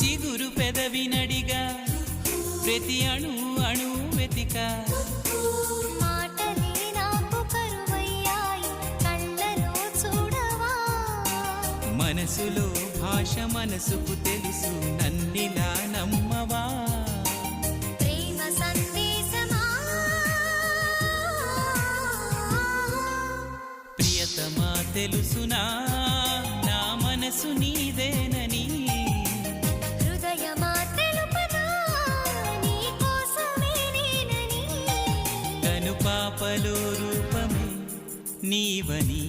చిగురు పెదవి నడిగా ప్రతి అణు అణు వెతిక. మాటలే నాకు కరువయ్యాయి కళ్ళలో చూడవా. మనసులో భాష మనసుకు తెలుసు నన్నిలా ప్రియతమా తెలుసునా? నా మనసు నీదేనని? హృదయమా తెలుపనా? నీ కోసమే నేనని? కను పాపలో రూపమే నీవని.